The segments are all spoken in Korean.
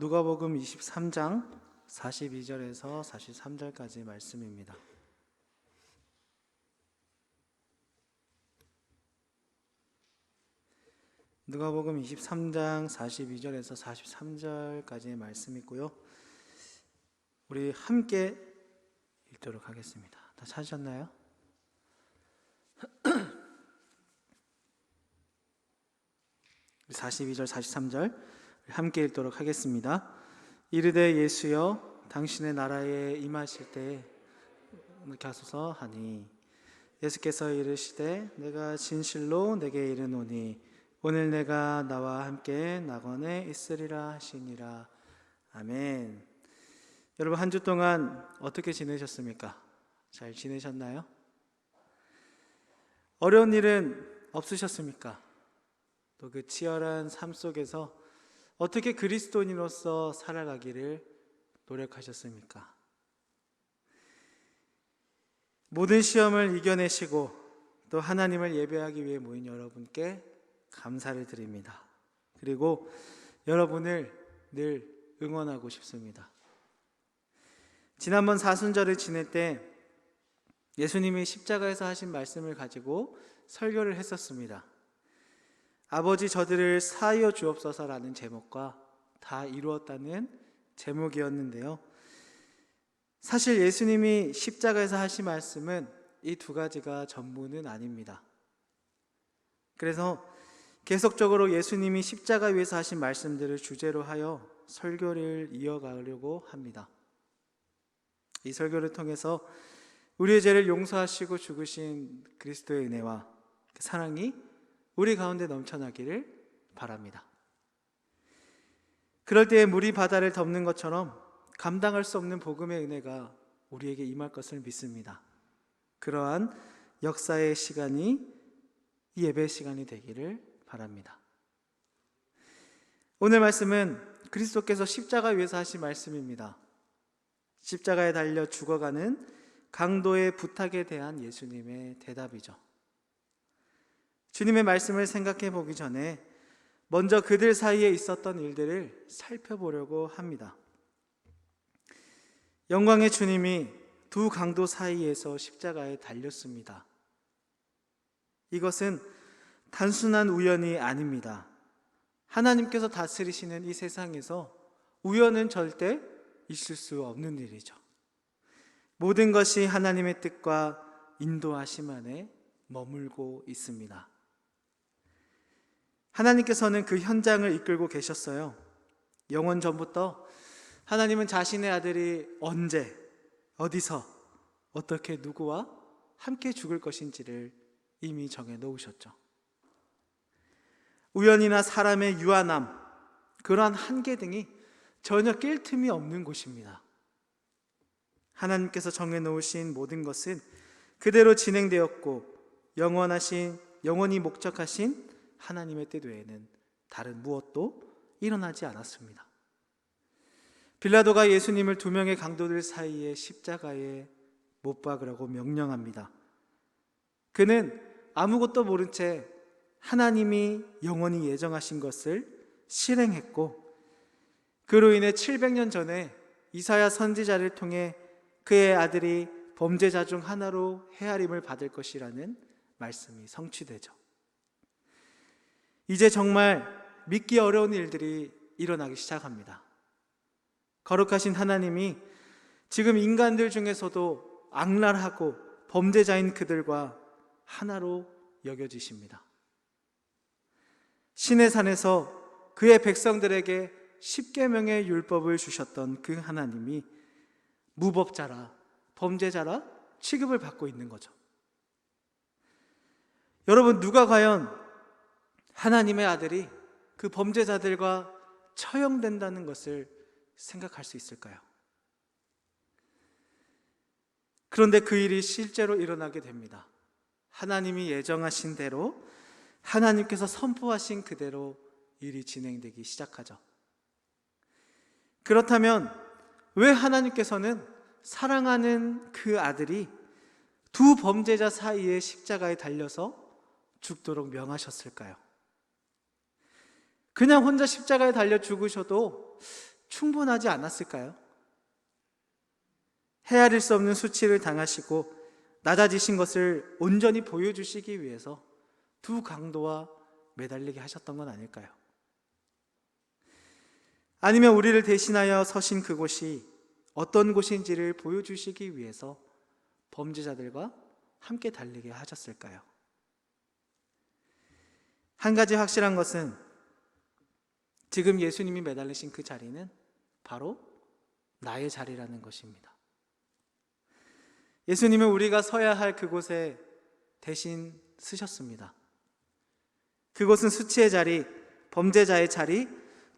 누가복음 23장 42절에서 43절까지 말씀입니다. 누가복음 23장 42절에서 43절까지의 말씀 있고요. 우리 함께 읽도록 하겠습니다. 다 찾으셨나요? 우리 42절, 43절 함께 읽도록 하겠습니다. 이르되 예수여 당신의 나라에 임하실 때 이렇게 하소서 하니 예수께서 이르시되 내가 진실로 내게 이르노니 오늘 내가 나와 함께 낙원에 있으리라 하시니라 아멘. 여러분 한 주 동안 어떻게 지내셨습니까? 잘 지내셨나요? 어려운 일은 없으셨습니까? 또 그 치열한 삶 속에서 어떻게 그리스도인으로서 살아가기를 노력하셨습니까? 모든 시험을 이겨내시고 또 하나님을 예배하기 위해 모인 여러분께 감사를 드립니다. 그리고 여러분을 늘 응원하고 싶습니다. 지난번 사순절을 지낼 때 예수님이 십자가에서 하신 말씀을 가지고 설교를 했었습니다. 아버지 저들을 사하여 주옵소서라는 제목과 다 이루었다는 제목이었는데요. 사실 예수님이 십자가에서 하신 말씀은 이 두 가지가 전부는 아닙니다. 그래서 계속적으로 예수님이 십자가 위에서 하신 말씀들을 주제로 하여 설교를 이어가려고 합니다. 이 설교를 통해서 우리의 죄를 용서하시고 죽으신 그리스도의 은혜와 그 사랑이 우리 가운데 넘쳐나기를 바랍니다. 그럴 때에 물이 바다를 덮는 것처럼 감당할 수 없는 복음의 은혜가 우리에게 임할 것을 믿습니다. 그러한 역사의 시간이 이 예배 시간이 되기를 바랍니다. 오늘 말씀은 그리스도께서 십자가 위에서 하신 말씀입니다. 십자가에 달려 죽어가는 강도의 부탁에 대한 예수님의 대답이죠. 주님의 말씀을 생각해 보기 전에 먼저 그들 사이에 있었던 일들을 살펴보려고 합니다. 영광의 주님이 두 강도 사이에서 십자가에 달렸습니다. 이것은 단순한 우연이 아닙니다. 하나님께서 다스리시는 이 세상에서 우연은 절대 있을 수 없는 일이죠. 모든 것이 하나님의 뜻과 인도하심 안에 머물고 있습니다. 하나님께서는 그 현장을 이끌고 계셨어요. 영원 전부터 하나님은 자신의 아들이 언제, 어디서, 어떻게 누구와 함께 죽을 것인지를 이미 정해 놓으셨죠. 우연이나 사람의 유한함, 그러한 한계 등이 전혀 낄 틈이 없는 곳입니다. 하나님께서 정해 놓으신 모든 것은 그대로 진행되었고 영원하신 영원히 목적하신 하나님의 뜻 외에는 다른 무엇도 일어나지 않았습니다. 빌라도가 예수님을 두 명의 강도들 사이에 십자가에 못 박으라고 명령합니다. 그는 아무것도 모른 채 하나님이 영원히 예정하신 것을 실행했고 그로 인해 700년 전에 이사야 선지자를 통해 그의 아들이 범죄자 중 하나로 헤아림을 받을 것이라는 말씀이 성취되죠. 이제 정말 믿기 어려운 일들이 일어나기 시작합니다. 거룩하신 하나님이 지금 인간들 중에서도 악랄하고 범죄자인 그들과 하나로 여겨지십니다. 신의 산에서 그의 백성들에게 십계명의 율법을 주셨던 그 하나님이 무법자라 범죄자라 취급을 받고 있는 거죠. 여러분 누가 과연 하나님의 아들이 그 범죄자들과 처형된다는 것을 생각할 수 있을까요? 그런데 그 일이 실제로 일어나게 됩니다. 하나님이 예정하신 대로 하나님께서 선포하신 그대로 일이 진행되기 시작하죠. 그렇다면 왜 하나님께서는 사랑하는 그 아들이 두 범죄자 사이에 십자가에 달려서 죽도록 명하셨을까요? 그냥 혼자 십자가에 달려 죽으셔도 충분하지 않았을까요? 헤아릴 수 없는 수치를 당하시고 낮아지신 것을 온전히 보여주시기 위해서 두 강도와 매달리게 하셨던 건 아닐까요? 아니면 우리를 대신하여 서신 그곳이 어떤 곳인지를 보여주시기 위해서 범죄자들과 함께 달리게 하셨을까요? 한 가지 확실한 것은 지금 예수님이 매달리신 그 자리는 바로 나의 자리라는 것입니다. 예수님은 우리가 서야 할 그곳에 대신 쓰셨습니다. 그곳은 수치의 자리, 범죄자의 자리,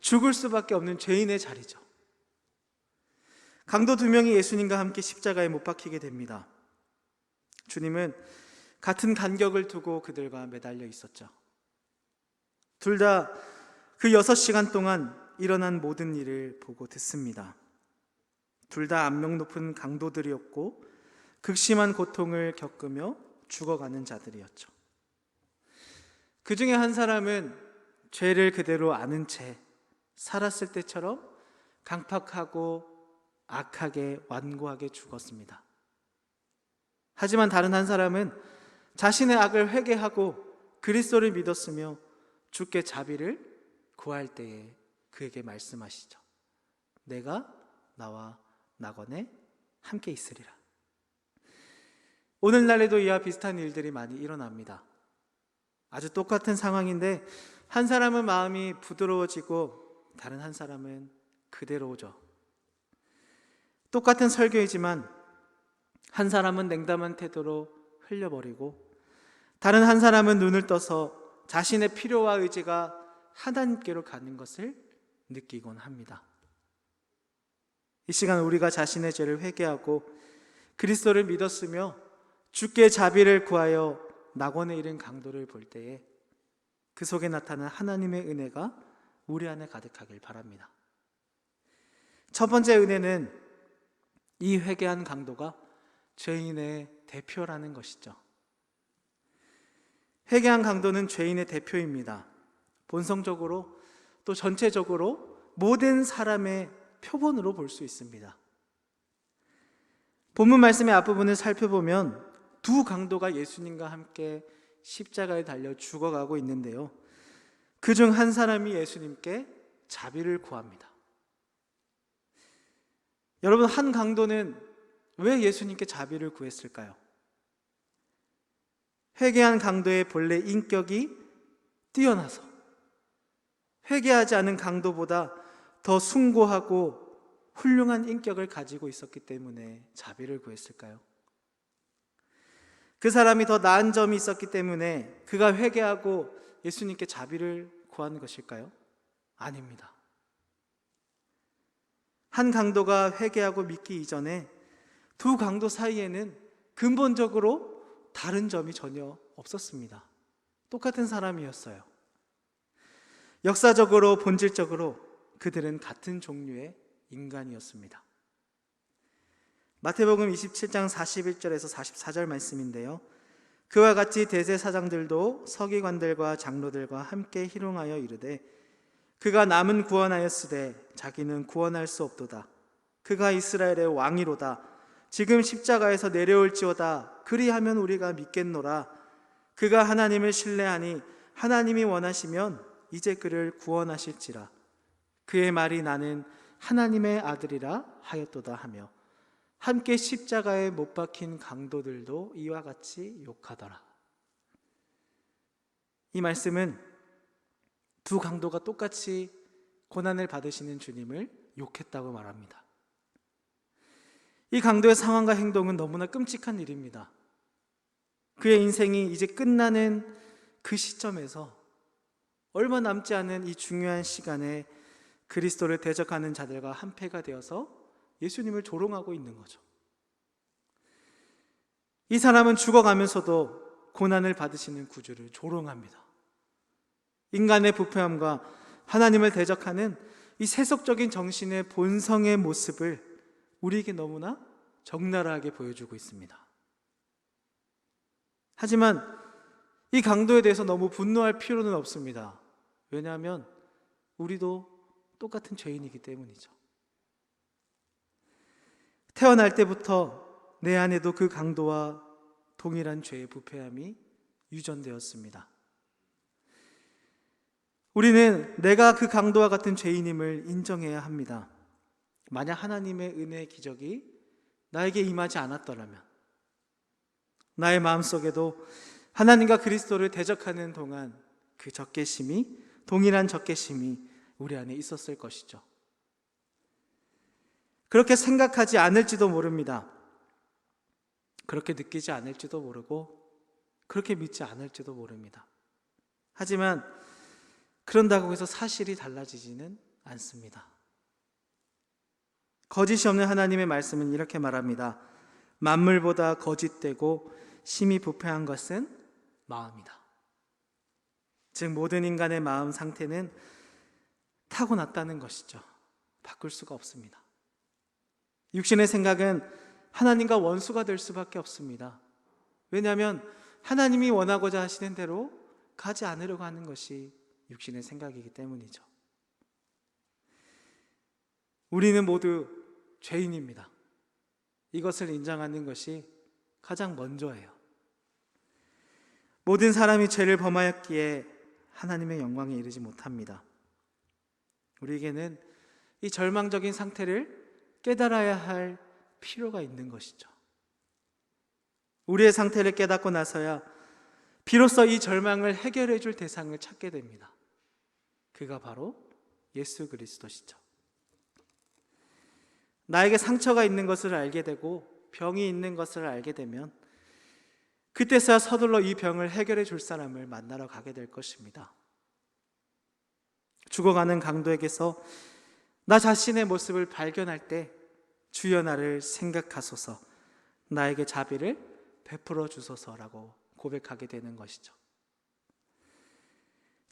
죽을 수밖에 없는 죄인의 자리죠. 강도 두 명이 예수님과 함께 십자가에 못 박히게 됩니다. 주님은 같은 간격을 두고 그들과 매달려 있었죠. 둘 다 그 여섯 시간 동안 일어난 모든 일을 보고 듣습니다. 둘 다 안명 높은 강도들이었고 극심한 고통을 겪으며 죽어가는 자들이었죠. 그 중에 한 사람은 죄를 그대로 아는 채 살았을 때처럼 강팍하고 악하게 완고하게 죽었습니다. 하지만 다른 한 사람은 자신의 악을 회개하고 그리스도를 믿었으며 주께 자비를 구할 때에 그에게 말씀하시죠. 내가 나와 낙원에 함께 있으리라. 오늘날에도 이와 비슷한 일들이 많이 일어납니다. 아주 똑같은 상황인데 한 사람은 마음이 부드러워지고 다른 한 사람은 그대로죠. 똑같은 설교이지만 한 사람은 냉담한 태도로 흘려버리고 다른 한 사람은 눈을 떠서 자신의 필요와 의지가 하나님께로 가는 것을 느끼곤 합니다. 이 시간 우리가 자신의 죄를 회개하고 그리스도를 믿었으며 주께 자비를 구하여 낙원에 이른 강도를 볼 때에 그 속에 나타난 하나님의 은혜가 우리 안에 가득하길 바랍니다. 첫 번째 은혜는 이 회개한 강도가 죄인의 대표라는 것이죠. 회개한 강도는 죄인의 대표입니다. 본성적으로 또 전체적으로 모든 사람의 표본으로 볼 수 있습니다. 본문 말씀의 앞부분을 살펴보면 두 강도가 예수님과 함께 십자가에 달려 죽어가고 있는데요. 그 중 한 사람이 예수님께 자비를 구합니다. 여러분, 한 강도는 왜 예수님께 자비를 구했을까요? 회개한 강도의 본래 인격이 뛰어나서 회개하지 않은 강도보다 더 숭고하고 훌륭한 인격을 가지고 있었기 때문에 자비를 구했을까요? 그 사람이 더 나은 점이 있었기 때문에 그가 회개하고 예수님께 자비를 구한 것일까요? 아닙니다. 한 강도가 회개하고 믿기 이전에 두 강도 사이에는 근본적으로 다른 점이 전혀 없었습니다. 똑같은 사람이었어요. 역사적으로 본질적으로 그들은 같은 종류의 인간이었습니다. 마태복음 27장 41절에서 44절 말씀인데요. 그와 같이 대제사장들도 서기관들과 장로들과 함께 희롱하여 이르되 그가 남은 구원하였으되 자기는 구원할 수 없도다. 그가 이스라엘의 왕이로다. 지금 십자가에서 내려올지어다. 그리하면 우리가 믿겠노라. 그가 하나님을 신뢰하니 하나님이 원하시면 이제 그를 구원하실지라. 그의 말이 나는 하나님의 아들이라 하였도다 하며 함께 십자가에 못 박힌 강도들도 이와 같이 욕하더라. 이 말씀은 두 강도가 똑같이 고난을 받으시는 주님을 욕했다고 말합니다. 이 강도의 상황과 행동은 너무나 끔찍한 일입니다. 그의 인생이 이제 끝나는 그 시점에서 얼마 남지 않은 이 중요한 시간에 그리스도를 대적하는 자들과 한패가 되어서 예수님을 조롱하고 있는 거죠. 이 사람은 죽어가면서도 고난을 받으시는 구주를 조롱합니다. 인간의 부패함과 하나님을 대적하는 이 세속적인 정신의 본성의 모습을 우리에게 너무나 적나라하게 보여주고 있습니다. 하지만 이 강도에 대해서 너무 분노할 필요는 없습니다. 왜냐하면 우리도 똑같은 죄인이기 때문이죠. 태어날 때부터 내 안에도 그 강도와 동일한 죄의 부패함이 유전되었습니다. 우리는 내가 그 강도와 같은 죄인임을 인정해야 합니다. 만약 하나님의 은혜의 기적이 나에게 임하지 않았더라면, 나의 마음속에도 하나님과 그리스도를 대적하는 동안 그 적개심이, 동일한 적개심이 우리 안에 있었을 것이죠. 그렇게 생각하지 않을지도 모릅니다. 그렇게 느끼지 않을지도 모르고, 그렇게 믿지 않을지도 모릅니다. 하지만, 그런다고 해서 사실이 달라지지는 않습니다. 거짓이 없는 하나님의 말씀은 이렇게 말합니다. 만물보다 거짓되고 심히 부패한 것은 마음이다. 즉, 모든 인간의 마음 상태는 타고났다는 것이죠. 바꿀 수가 없습니다. 육신의 생각은 하나님과 원수가 될 수밖에 없습니다. 왜냐하면 하나님이 원하고자 하시는 대로 가지 않으려고 하는 것이 육신의 생각이기 때문이죠. 우리는 모두 죄인입니다. 이것을 인정하는 것이 가장 먼저예요. 모든 사람이 죄를 범하였기에 하나님의 영광에 이르지 못합니다. 우리에게는 이 절망적인 상태를 깨달아야 할 필요가 있는 것이죠. 우리의 상태를 깨닫고 나서야 비로소 이 절망을 해결해 줄 대상을 찾게 됩니다. 그가 바로 예수 그리스도시죠. 나에게 상처가 있는 것을 알게 되고 병이 있는 것을 알게 되면 그때서야 서둘러 이 병을 해결해 줄 사람을 만나러 가게 될 것입니다. 죽어가는 강도에게서 나 자신의 모습을 발견할 때 주여 나를 생각하소서 나에게 자비를 베풀어 주소서라고 고백하게 되는 것이죠.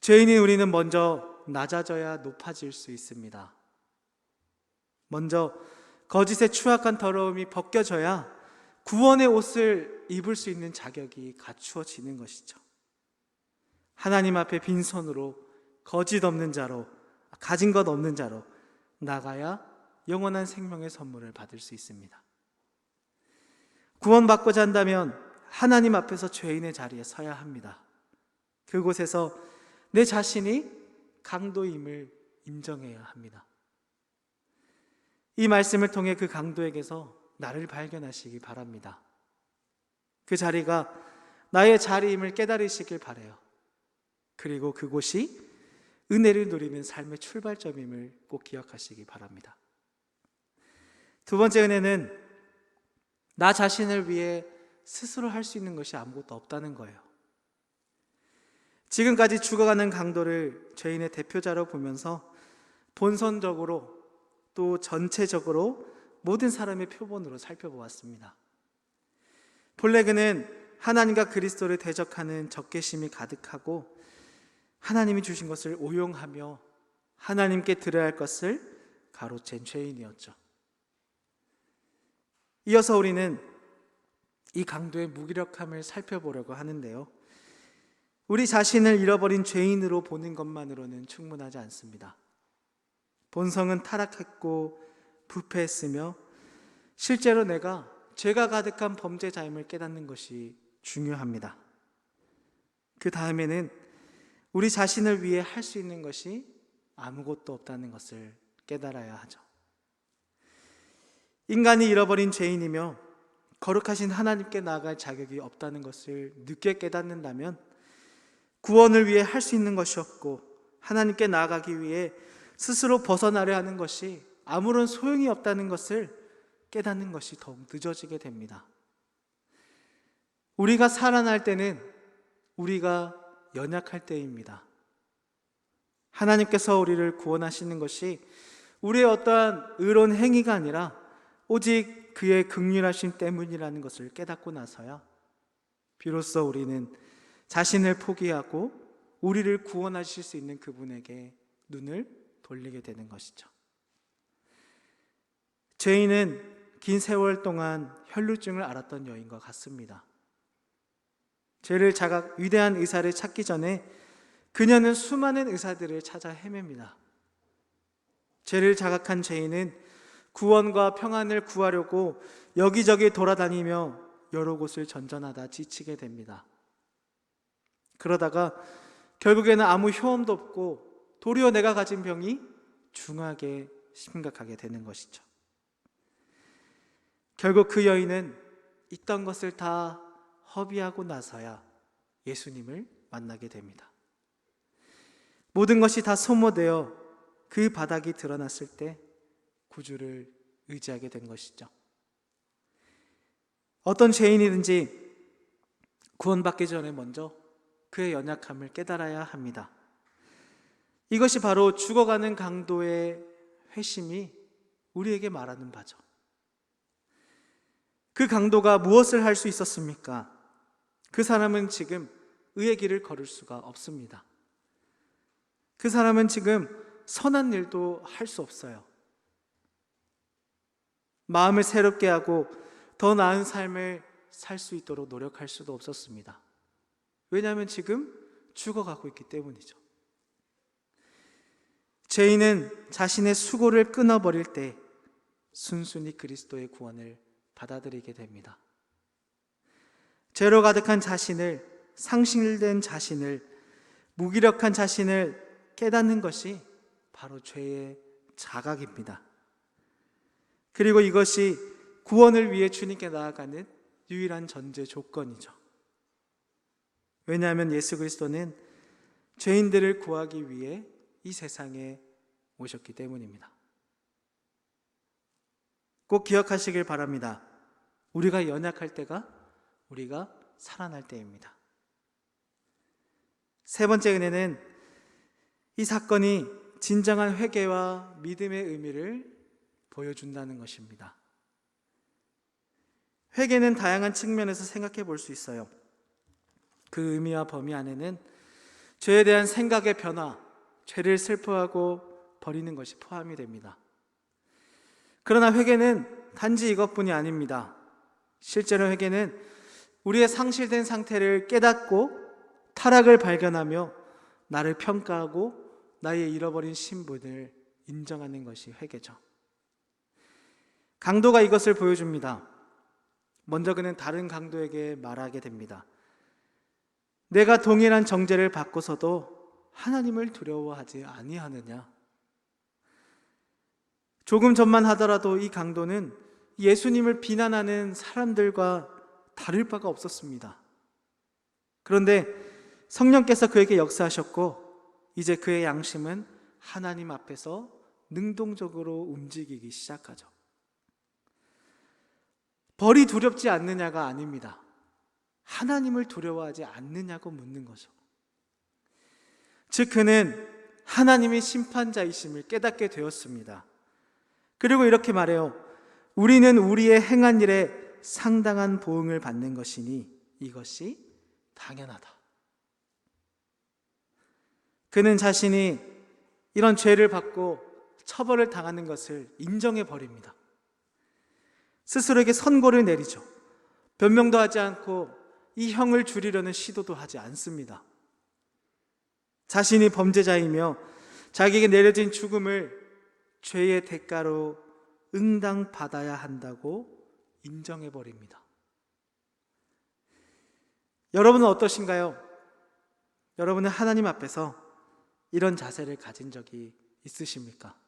죄인인 우리는 먼저 낮아져야 높아질 수 있습니다. 먼저 거짓의 추악한 더러움이 벗겨져야 구원의 옷을 입을 수 있는 자격이 갖추어지는 것이죠. 하나님 앞에 빈손으로 거짓 없는 자로 가진 것 없는 자로 나가야 영원한 생명의 선물을 받을 수 있습니다. 구원받고자 한다면 하나님 앞에서 죄인의 자리에 서야 합니다. 그곳에서 내 자신이 강도임을 인정해야 합니다. 이 말씀을 통해 그 강도에게서 나를 발견하시기 바랍니다. 그 자리가 나의 자리임을 깨달으시길 바래요. 그리고 그곳이 은혜를 누리는 삶의 출발점임을 꼭 기억하시기 바랍니다. 두 번째 은혜는 나 자신을 위해 스스로 할 수 있는 것이 아무것도 없다는 거예요. 지금까지 죽어가는 강도를 죄인의 대표자로 보면서 본선적으로 또 전체적으로 모든 사람의 표본으로 살펴보았습니다. 본래 그는 하나님과 그리스도를 대적하는 적개심이 가득하고 하나님이 주신 것을 오용하며 하나님께 드려야 할 것을 가로챈 죄인이었죠. 이어서 우리는 이 강도의 무기력함을 살펴보려고 하는데요. 우리 자신을 잃어버린 죄인으로 보는 것만으로는 충분하지 않습니다. 본성은 타락했고 부패했으며 실제로 내가 죄가 가득한 범죄자임을 깨닫는 것이 중요합니다. 그 다음에는 우리 자신을 위해 할 수 있는 것이 아무것도 없다는 것을 깨달아야 하죠. 인간이 잃어버린 죄인이며 거룩하신 하나님께 나아갈 자격이 없다는 것을 늦게 깨닫는다면 구원을 위해 할 수 있는 것이 없고 하나님께 나아가기 위해 스스로 벗어나려 하는 것이 아무런 소용이 없다는 것을 깨닫는 것이 더욱 늦어지게 됩니다. 우리가 살아날 때는 우리가 연약할 때입니다. 하나님께서 우리를 구원하시는 것이 우리의 어떠한 의로운 행위가 아니라 오직 그의 극률하심 때문이라는 것을 깨닫고 나서야 비로소 우리는 자신을 포기하고 우리를 구원하실 수 있는 그분에게 눈을 돌리게 되는 것이죠. 죄인은 긴 세월 동안 혈루증을 앓았던 여인과 같습니다. 죄를 자각 위대한 의사를 찾기 전에 그녀는 수많은 의사들을 찾아 헤맵니다. 죄를 자각한 죄인은 구원과 평안을 구하려고 여기저기 돌아다니며 여러 곳을 전전하다 지치게 됩니다. 그러다가 결국에는 아무 효험도 없고 도리어 내가 가진 병이 중하게 심각하게 되는 것이죠. 결국 그 여인은 있던 것을 다 허비하고 나서야 예수님을 만나게 됩니다. 모든 것이 다 소모되어 그 바닥이 드러났을 때 구주를 의지하게 된 것이죠. 어떤 죄인이든지 구원받기 전에 먼저 그의 연약함을 깨달아야 합니다. 이것이 바로 죽어가는 강도의 회심이 우리에게 말하는 바죠. 그 강도가 무엇을 할 수 있었습니까? 그 사람은 지금 의의 길을 걸을 수가 없습니다. 그 사람은 지금 선한 일도 할 수 없어요. 마음을 새롭게 하고 더 나은 삶을 살 수 있도록 노력할 수도 없었습니다. 왜냐하면 지금 죽어가고 있기 때문이죠. 죄인은 자신의 수고를 끊어버릴 때 순순히 그리스도의 구원을 받아들이게 됩니다. 죄로 가득한 자신을, 상실된 자신을, 무기력한 자신을 깨닫는 것이 바로 죄의 자각입니다. 그리고 이것이 구원을 위해 주님께 나아가는 유일한 전제 조건이죠. 왜냐하면 예수 그리스도는 죄인들을 구하기 위해 이 세상에 오셨기 때문입니다. 꼭 기억하시길 바랍니다. 우리가 연약할 때가 우리가 살아날 때입니다. 세 번째 은혜는 이 사건이 진정한 회개와 믿음의 의미를 보여준다는 것입니다. 회개는 다양한 측면에서 생각해 볼 수 있어요. 그 의미와 범위 안에는 죄에 대한 생각의 변화, 죄를 슬퍼하고 버리는 것이 포함이 됩니다. 그러나 회개는 단지 이것뿐이 아닙니다. 실제로 회개는 우리의 상실된 상태를 깨닫고 타락을 발견하며 나를 평가하고 나의 잃어버린 신분을 인정하는 것이 회개죠. 강도가 이것을 보여줍니다. 먼저 그는 다른 강도에게 말하게 됩니다. 내가 동일한 정죄를 받고서도 하나님을 두려워하지 아니하느냐? 조금 전만 하더라도 이 강도는 예수님을 비난하는 사람들과 다를 바가 없었습니다. 그런데 성령께서 그에게 역사하셨고 이제 그의 양심은 하나님 앞에서 능동적으로 움직이기 시작하죠. 벌이 두렵지 않느냐가 아닙니다. 하나님을 두려워하지 않느냐고 묻는 거죠. 즉, 그는 하나님이 심판자이심을 깨닫게 되었습니다. 그리고 이렇게 말해요. 우리는 우리의 행한 일에 상당한 보응을 받는 것이니 이것이 당연하다. 그는 자신이 이런 죄를 받고 처벌을 당하는 것을 인정해 버립니다. 스스로에게 선고를 내리죠. 변명도 하지 않고 이 형을 줄이려는 시도도 하지 않습니다. 자신이 범죄자이며 자기에게 내려진 죽음을 죄의 대가로 응당받아야 한다고 인정해 버립니다. 여러분은 어떠신가요? 여러분은 하나님 앞에서 이런 자세를 가진 적이 있으십니까?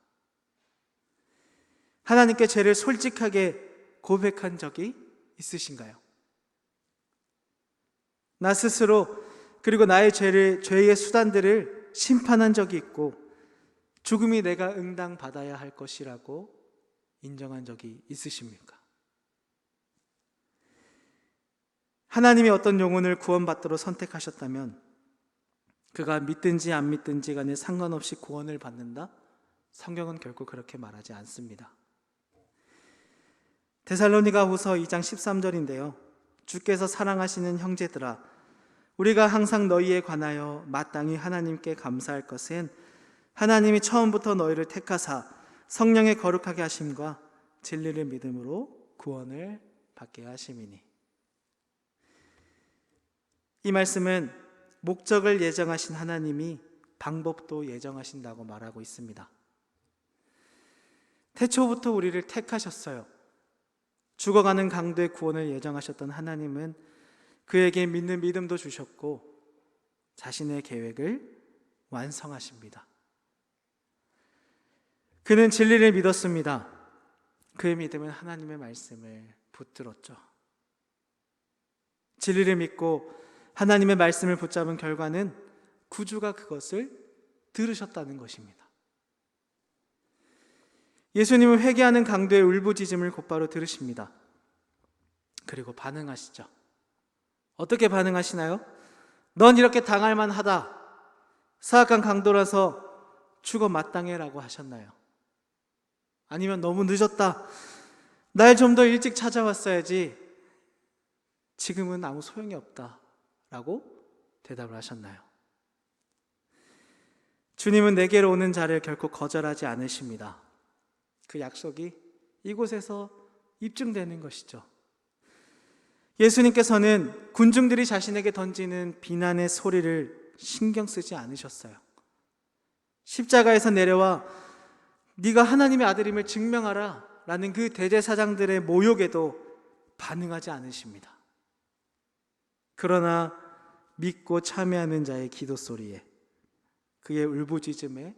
하나님께 죄를 솔직하게 고백한 적이 있으신가요? 나 스스로 그리고 나의 죄를 죄의 수단들을 심판한 적이 있고 죽음이 내가 응당 받아야 할 것이라고 인정한 적이 있으십니까? 하나님이 어떤 영혼을 구원받도록 선택하셨다면 그가 믿든지 안 믿든지 간에 상관없이 구원을 받는다? 성경은 결코 그렇게 말하지 않습니다. 데살로니가 후서 2장 13절인데요. 주께서 사랑하시는 형제들아 우리가 항상 너희에 관하여 마땅히 하나님께 감사할 것은 하나님이 처음부터 너희를 택하사 성령의 거룩하게 하심과 진리를 믿음으로 구원을 받게 하심이니 이 말씀은 목적을 예정하신 하나님이 방법도 예정하신다고 말하고 있습니다. 태초부터 우리를 택하셨어요. 죽어가는 강도의 구원을 예정하셨던 하나님은 그에게 믿는 믿음도 주셨고 자신의 계획을 완성하십니다. 그는 진리를 믿었습니다. 그의 믿음은 하나님의 말씀을 붙들었죠. 진리를 믿고 하나님의 말씀을 붙잡은 결과는 구주가 그것을 들으셨다는 것입니다. 예수님은 회개하는 강도의 울부짖음을 곧바로 들으십니다. 그리고 반응하시죠. 어떻게 반응하시나요? 넌 이렇게 당할 만하다. 사악한 강도라서 죽어 마땅해라고 하셨나요? 아니면 너무 늦었다. 날 좀 더 일찍 찾아왔어야지. 지금은 아무 소용이 없다. 라고 대답을 하셨나요? 주님은 내게로 오는 자를 결코 거절하지 않으십니다. 그 약속이 이곳에서 입증되는 것이죠. 예수님께서는 군중들이 자신에게 던지는 비난의 소리를 신경 쓰지 않으셨어요. 십자가에서 내려와 네가 하나님의 아들임을 증명하라 라는 그 대제사장들의 모욕에도 반응하지 않으십니다. 그러나 믿고 참여하는 자의 기도 소리에 그의 울부짖음에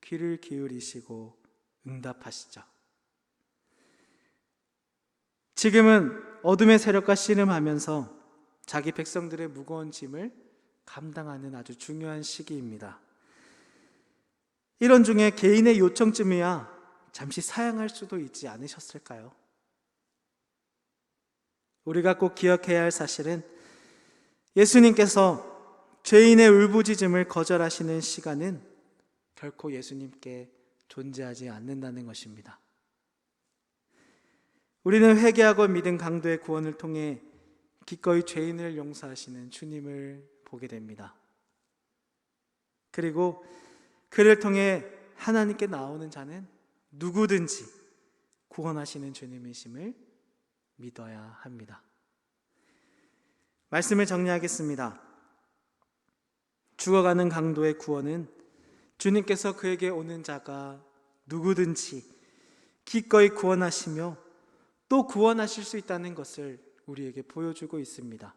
귀를 기울이시고 응답하시죠. 지금은 어둠의 세력과 씨름하면서 자기 백성들의 무거운 짐을 감당하는 아주 중요한 시기입니다. 이런 중에 개인의 요청쯤이야 잠시 사양할 수도 있지 않으셨을까요? 우리가 꼭 기억해야 할 사실은 예수님께서 죄인의 울부짖음을 거절하시는 시간은 결코 예수님께 존재하지 않는다는 것입니다. 우리는 회개하고 믿은 강도의 구원을 통해 기꺼이 죄인을 용서하시는 주님을 보게 됩니다. 그리고 그를 통해 하나님께 나오는 자는 누구든지 구원하시는 주님이심을 믿어야 합니다. 말씀을 정리하겠습니다. 죽어가는 강도의 구원은 주님께서 그에게 오는 자가 누구든지 기꺼이 구원하시며 또 구원하실 수 있다는 것을 우리에게 보여주고 있습니다.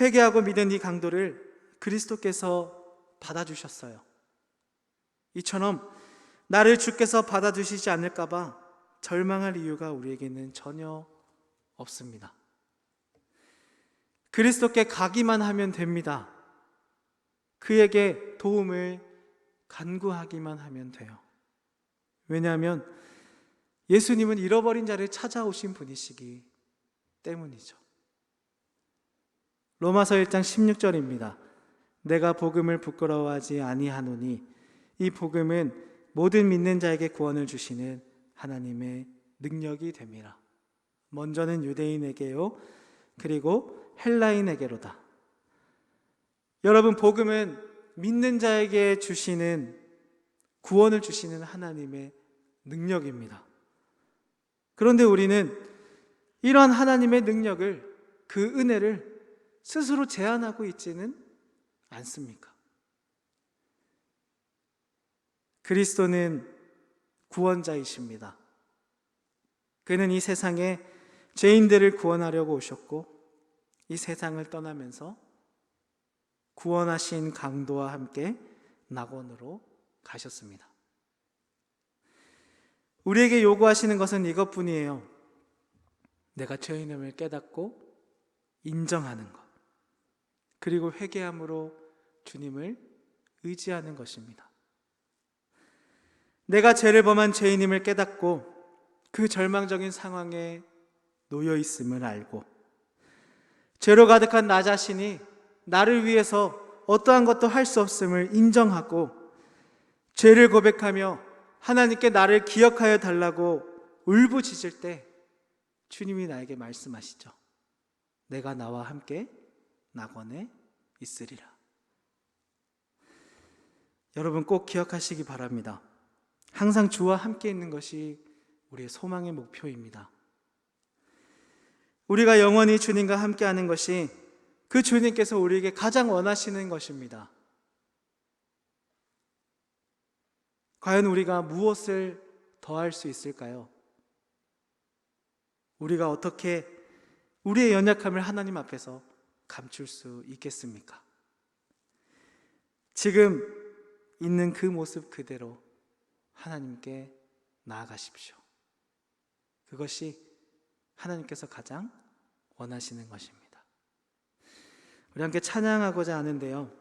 회개하고 믿은 이 강도를 그리스도께서 받아주셨어요. 이처럼 나를 주께서 받아주시지 않을까봐 절망할 이유가 우리에게는 전혀 없습니다. 그리스도께 가기만 하면 됩니다. 그에게 도움을 간구하기만 하면 돼요. 왜냐하면 예수님은 잃어버린 자를 찾아오신 분이시기 때문이죠. 로마서 1장 16절입니다. 내가 복음을 부끄러워하지 아니하노니 이 복음은 모든 믿는 자에게 구원을 주시는 하나님의 능력이 됨이라. 먼저는 유대인에게요. 그리고 헬라인에게로다. 여러분 복음은 믿는 자에게 주시는 구원을 주시는 하나님의 능력입니다. 그런데 우리는 이러한 하나님의 능력을 그 은혜를 스스로 제한하고 있지는 않습니까? 그리스도는 구원자이십니다. 그는 이 세상에 죄인들을 구원하려고 오셨고 이 세상을 떠나면서 구원하신 강도와 함께 낙원으로 가셨습니다. 우리에게 요구하시는 것은 이것뿐이에요. 내가 죄인임을 깨닫고 인정하는 것. 그리고 회개함으로 주님을 의지하는 것입니다. 내가 죄를 범한 죄인임을 깨닫고 그 절망적인 상황에 놓여 있음을 알고 죄로 가득한 나 자신이 나를 위해서 어떠한 것도 할 수 없음을 인정하고 죄를 고백하며 하나님께 나를 기억하여 달라고 울부짖을 때 주님이 나에게 말씀하시죠. 내가 나와 함께 낙원에 있으리라. 여러분 꼭 기억하시기 바랍니다. 항상 주와 함께 있는 것이 우리의 소망의 목표입니다. 우리가 영원히 주님과 함께 하는 것이 그 주님께서 우리에게 가장 원하시는 것입니다. 과연 우리가 무엇을 더할 수 있을까요? 우리가 어떻게 우리의 연약함을 하나님 앞에서 감출 수 있겠습니까? 지금 있는 그 모습 그대로 하나님께 나아가십시오. 그것이 하나님께서 가장 원하시는 것입니다. 우리 함께 찬양하고자 하는데요.